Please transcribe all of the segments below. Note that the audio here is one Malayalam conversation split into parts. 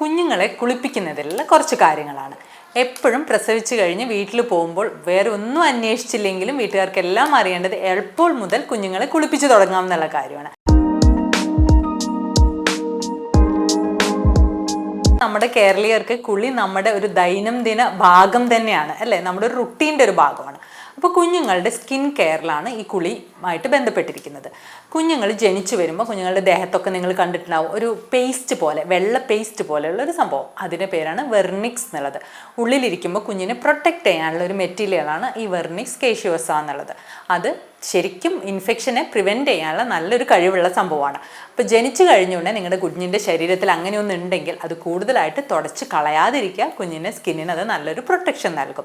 കുഞ്ഞുങ്ങളെ കുളിപ്പിക്കുന്നതിലുള്ള കുറച്ച് കാര്യങ്ങളാണ്. എപ്പോഴും പ്രസവിച്ചു കഴിഞ്ഞ് വീട്ടിൽ പോകുമ്പോൾ വേറെ ഒന്നും അന്വേഷിച്ചില്ലെങ്കിലും വീട്ടുകാർക്കെല്ലാം അറിയേണ്ടത് എപ്പോൾ മുതൽ കുഞ്ഞുങ്ങളെ കുളിപ്പിച്ചു തുടങ്ങാം എന്നുള്ള കാര്യമാണ്. നമ്മുടെ കേരളീയർക്ക് കുളി നമ്മുടെ ഒരു ദൈനംദിന ഭാഗം തന്നെയാണ് അല്ലേ? നമ്മുടെ ഒരു റുട്ടീന്റെ ഒരു ഭാഗമാണ്. അപ്പോൾ കുഞ്ഞുങ്ങളുടെ സ്കിൻ കെയറിലാണ് ഈ കുളിയുമായിട്ട് ബന്ധപ്പെട്ടിരിക്കുന്നത്. കുഞ്ഞുങ്ങൾ ജനിച്ചു വരുമ്പോൾ കുഞ്ഞുങ്ങളുടെ ദേഹത്തൊക്കെ നിങ്ങൾ കണ്ടിട്ടുണ്ടാവും. ഒരു പേസ്റ്റ് പോലെ വെള്ള പേസ്റ്റ് പോലെയുള്ള ഒരു സംഭവം. അതിന്റെ പേരാണ് വെർണിക്സ് എന്നുള്ളത്. ഉള്ളിലിരിക്കുമ്പോൾ കുഞ്ഞിനെ പ്രൊട്ടക്റ്റ് ചെയ്യാനുള്ള ഒരു മെറ്റീരിയലാണ് ഈ വെർണിക്സ് കേഷ്യോസ എന്നുള്ളത്. അത് ശരിക്കും ഇൻഫെക്ഷനെ പ്രിവെന്റ് ചെയ്യാനുള്ള നല്ലൊരു കഴിവുള്ള സംഭവമാണ്. അപ്പോൾ ജനിച്ചു കഴിഞ്ഞുകൊണ്ട് നിങ്ങളുടെ കുഞ്ഞിന്റെ ശരീരത്തിൽ അങ്ങനെയൊന്നും ഉണ്ടെങ്കിൽ അത് കൂടുതലായിട്ട് തുടച്ച് കളയാതിരിക്കുക. കുഞ്ഞിന്റെ സ്കിന്നിന് അത് നല്ലൊരു പ്രൊട്ടക്ഷൻ നൽകും.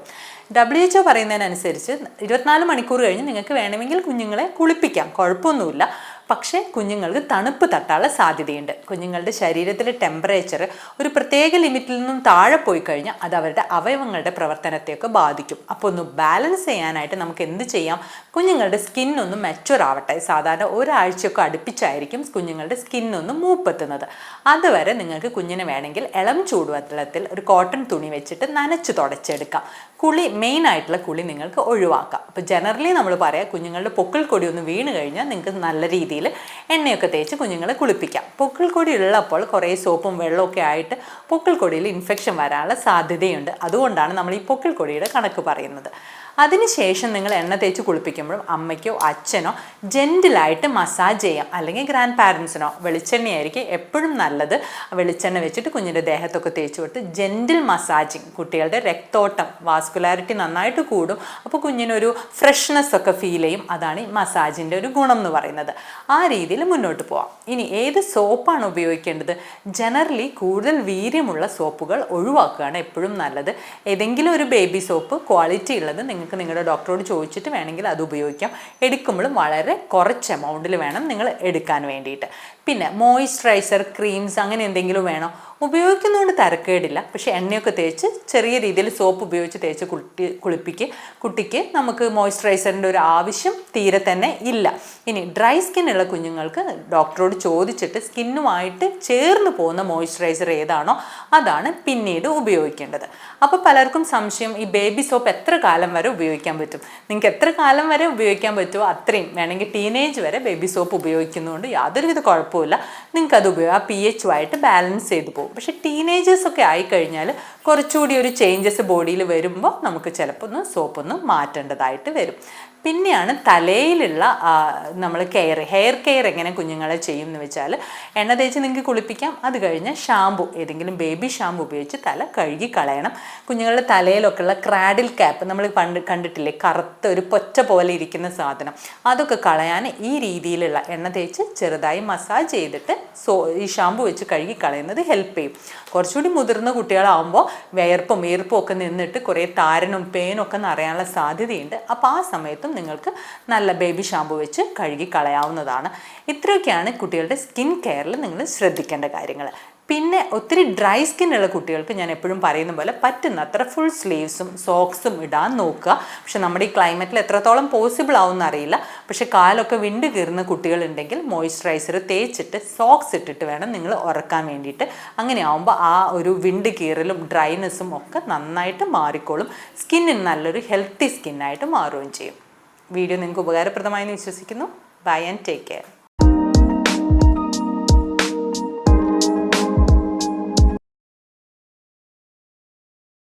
ഡബ്ല്യു എച്ച് ഒ പറയുന്നതിനനുസരിച്ച് ഇരുപത്തിനാല് മണിക്കൂർ കഴിഞ്ഞ് നിങ്ങൾക്ക് വേണമെങ്കിൽ കുഞ്ഞുങ്ങളെ കുളിപ്പിക്കാം. കുഴപ്പമൊന്നുമില്ല. പക്ഷേ കുഞ്ഞുങ്ങൾക്ക് തണുപ്പ് തട്ടാനുള്ള സാധ്യതയുണ്ട്. കുഞ്ഞുങ്ങളുടെ ശരീരത്തിലെ ടെമ്പറേച്ചർ ഒരു പ്രത്യേക ലിമിറ്റിൽ നിന്നും താഴെ പോയി കഴിഞ്ഞാൽ അത് അവരുടെ അവയവങ്ങളുടെ പ്രവർത്തനത്തെയൊക്കെ ബാധിക്കും. അപ്പോൾ ഒന്ന് ബാലൻസ് ചെയ്യാനായിട്ട് നമുക്ക് എന്ത് ചെയ്യാം? കുഞ്ഞുങ്ങളുടെ സ്കിന്നൊന്ന് മെച്ചുവർ ആവട്ടെ. സാധാരണ ഒരാഴ്ചയൊക്കെ അടുപ്പിച്ചായിരിക്കും കുഞ്ഞുങ്ങളുടെ സ്കിന്നൊന്ന് മൂപ്പെത്തുന്നത്. അതുവരെ നിങ്ങൾക്ക് കുഞ്ഞിനെ വേണമെങ്കിൽ ഇളം ചൂടുവെള്ളത്തിൽ ഒരു കോട്ടൺ തുണി വെച്ചിട്ട് നനച്ച് തുടച്ചെടുക്കാം. കുളി മെയിൻ ആയിട്ടുള്ള കുളി നിങ്ങൾക്ക് ഒഴിവാക്കാം. അപ്പോൾ ജനറലി നമ്മൾ പറയാം കുഞ്ഞുങ്ങളുടെ പൊക്കിൾ കൊടി ഒന്ന് വീണ് കഴിഞ്ഞാൽ നിങ്ങൾക്ക് നല്ല രീതിയിൽ എണ്ണയൊക്കെ തേച്ച് കുഞ്ഞുങ്ങളെ കുളിപ്പിക്കാം. പൊക്കിൾ കൊടി ഉള്ളപ്പോൾ കുറേ സോപ്പും വെള്ളമൊക്കെ ആയിട്ട് പൊക്കിൾ കൊടിയിൽ ഇൻഫെക്ഷൻ വരാനുള്ള സാധ്യതയുണ്ട്. അതുകൊണ്ടാണ് നമ്മൾ ഈ പൊക്കിൾ കൊടിയുടെ കണക്ക് പറയുന്നത്. അതിനുശേഷം നിങ്ങൾ എണ്ണ തേച്ച് കുളിപ്പിക്കുമ്പോഴും അമ്മയ്ക്കോ അച്ഛനോ ജെന്റിലായിട്ട് മസാജ് ചെയ്യാം. അല്ലെങ്കിൽ ഗ്രാൻഡ് പാരൻസിനോ വെളിച്ചെണ്ണയായിരിക്കും എപ്പോഴും നല്ലത്. വെളിച്ചെണ്ണ വെച്ചിട്ട് കുഞ്ഞിന്റെ ദേഹത്തൊക്കെ തേച്ച് കൊടുത്ത് ജെന്റിൽ മസാജിങ് കുട്ടികളുടെ രക്തോട്ടം വാസ്കുലാരിറ്റി നന്നായിട്ട് കൂടും. അപ്പോൾ കുഞ്ഞിനൊരു ഫ്രഷ്നെസ് ഒക്കെ ഫീൽ ചെയ്യും. അതാണ് ഈ മസാജിന്റെ ഒരു ഗുണം എന്ന് പറയുന്നത്. ആ രീതിയിൽ മുന്നോട്ട് പോവാം. ഇനി ഏത് സോപ്പാണ് ഉപയോഗിക്കേണ്ടത്? ജനറലി കൂടുതൽ വീര്യമുള്ള സോപ്പുകൾ ഒഴിവാക്കുകയാണ് എപ്പോഴും നല്ലത്. ഏതെങ്കിലും ഒരു ബേബി സോപ്പ് ക്വാളിറ്റി ഉള്ളത് നിങ്ങൾക്ക് നിങ്ങളുടെ ഡോക്ടറോട് ചോദിച്ചിട്ട് വേണമെങ്കിൽ അത് ഉപയോഗിക്കാം. എടുക്കുമ്പോഴും വളരെ കുറച്ച് എമൗണ്ടിൽ വേണം നിങ്ങൾ എടുക്കാൻ വേണ്ടിയിട്ട്. പിന്നെ മോയ്സ്ചറൈസർ ക്രീംസ് അങ്ങനെ എന്തെങ്കിലും വേണോ? ഉപയോഗിക്കുന്നതുകൊണ്ട് തരക്കേടില്ല. പക്ഷേ എണ്ണയൊക്കെ തേച്ച് ചെറിയ രീതിയിൽ സോപ്പ് ഉപയോഗിച്ച് തേച്ച് കുട്ടി കുളിപ്പിക്ക് കുട്ടിക്ക് നമുക്ക് മോയ്സ്ചറൈസറിന്റെ ഒരു ആവശ്യം തീരെ തന്നെ ഇല്ല. ഇനി ഡ്രൈ സ്കിൻ ഉള്ള കുഞ്ഞുങ്ങൾക്ക് ഡോക്ടറോട് ചോദിച്ചിട്ട് സ്കിന്നുമായിട്ട് ചേർന്ന് പോകുന്ന മോയ്സ്ചറൈസർ ഏതാണോ അതാണ് പിന്നീട് ഉപയോഗിക്കേണ്ടത്. അപ്പോൾ പലർക്കും സംശയം ഈ ബേബി സോപ്പ് എത്ര കാലം വരെ ഉപയോഗിക്കാൻ പറ്റും? നിങ്ങൾക്ക് എത്ര കാലം വരെ ഉപയോഗിക്കാൻ പറ്റുമോ? അത്രയും വേണമെങ്കിൽ ടീനേജ് വരെ ബേബി സോപ്പ് ഉപയോഗിക്കുന്നതുകൊണ്ട് യാതൊരുവിധ കുഴപ്പമില്ല നിങ്ങൾക്ക് അത് ഉപയോഗം ആ പി ആയിട്ട് ബാലൻസ് ചെയ്ത് പോകും പക്ഷെ ടീനേജേഴ്സ് ഒക്കെ ആയിക്കഴിഞ്ഞാൽ കുറച്ചുകൂടി ഒരു ചേഞ്ചസ് ബോഡിയിൽ വരുമ്പോൾ നമുക്ക് ചിലപ്പോൾ ഒന്ന് സോപ്പൊന്ന് മാറ്റേണ്ടതായിട്ട് വരും. പിന്നെയാണ് തലയിലുള്ള നമ്മൾ കെയർ ഹെയർ കെയർ എങ്ങനെ കുഞ്ഞുങ്ങളെ ചെയ്യും എന്ന് വെച്ചാൽ എണ്ണ തേച്ച് നിങ്ങൾക്ക് കുളിപ്പിക്കാം. അത് കഴിഞ്ഞ് ഷാമ്പു ഏതെങ്കിലും ബേബി ഷാമ്പു ഉപയോഗിച്ച് തല കഴുകി കളയണം. കുഞ്ഞുങ്ങളുടെ തലയിലൊക്കെ ഉള്ള ക്രാഡിൽ ക്യാപ്പ് നമ്മൾ പണ്ട് കണ്ടിട്ടില്ലേ കറുത്ത ഒരു പൊറ്റ പോലെ ഇരിക്കുന്ന സാധനം. അതൊക്കെ കളയാൻ ഈ രീതിയിലുള്ള എണ്ണ തേച്ച് ചെറുതായി മസാജ് ചെയ്തിട്ട് സോ ഈ ഷാമ്പു വെച്ച് കഴുകി കളയുന്നത് ഹെൽപ്പ് ചെയ്യും. കുറച്ചുകൂടി മുതിർന്ന കുട്ടികളാവുമ്പോൾ വിയർപ്പും ഈർപ്പും ഒക്കെ നിന്നിട്ട് കുറേ താരനും പേനും ഒക്കെ നിറയാനുള്ള സാധ്യതയുണ്ട്. അപ്പോൾ ആ സമയത്തും നിങ്ങൾക്ക് നല്ല ബേബി ഷാമ്പു വെച്ച് കഴുകി കളയാവുന്നതാണ്. ഇത്രയൊക്കെയാണ് കുട്ടികളുടെ സ്കിൻ കെയറിൽ നിങ്ങൾ ശ്രദ്ധിക്കേണ്ട കാര്യങ്ങൾ പിന്നെ ഒത്തിരി ഡ്രൈ സ്കിൻ ഉള്ള കുട്ടികൾക്ക് ഞാൻ എപ്പോഴും പറയുന്ന പോലെ പറ്റുന്നത്ര ഫുൾ സ്ലീവ്സും സോക്സും ഇടാൻ നോക്കുക. പക്ഷെ നമ്മുടെ ഈ ക്ലൈമറ്റിൽ എത്രത്തോളം പോസിബിൾ ആവും അറിയില്ല. പക്ഷെ കാലൊക്കെ വിണ്ട് കീറുന്ന കുട്ടികളുണ്ടെങ്കിൽ മോയ്സ്ചറൈസർ തേച്ചിട്ട് സോക്സ് ഇട്ടിട്ട് വേണം നിങ്ങൾ ഉറക്കാൻ വേണ്ടിയിട്ട്. അങ്ങനെ ആവുമ്പോൾ ആ ഒരു വിണ്ട് കീറലും ഡ്രൈനെസ്സും ഒക്കെ നന്നായിട്ട് മാറിക്കോളും. സ്കിന്നിന് നല്ലൊരു ഹെൽത്തി സ്കിന്നായിട്ട് മാറുകയും ചെയ്യും. വീഡിയോ നിങ്ങൾക്ക് ഉപകാരപ്രദമായി വിശ്വസിക്കുന്നു. Bye and take care.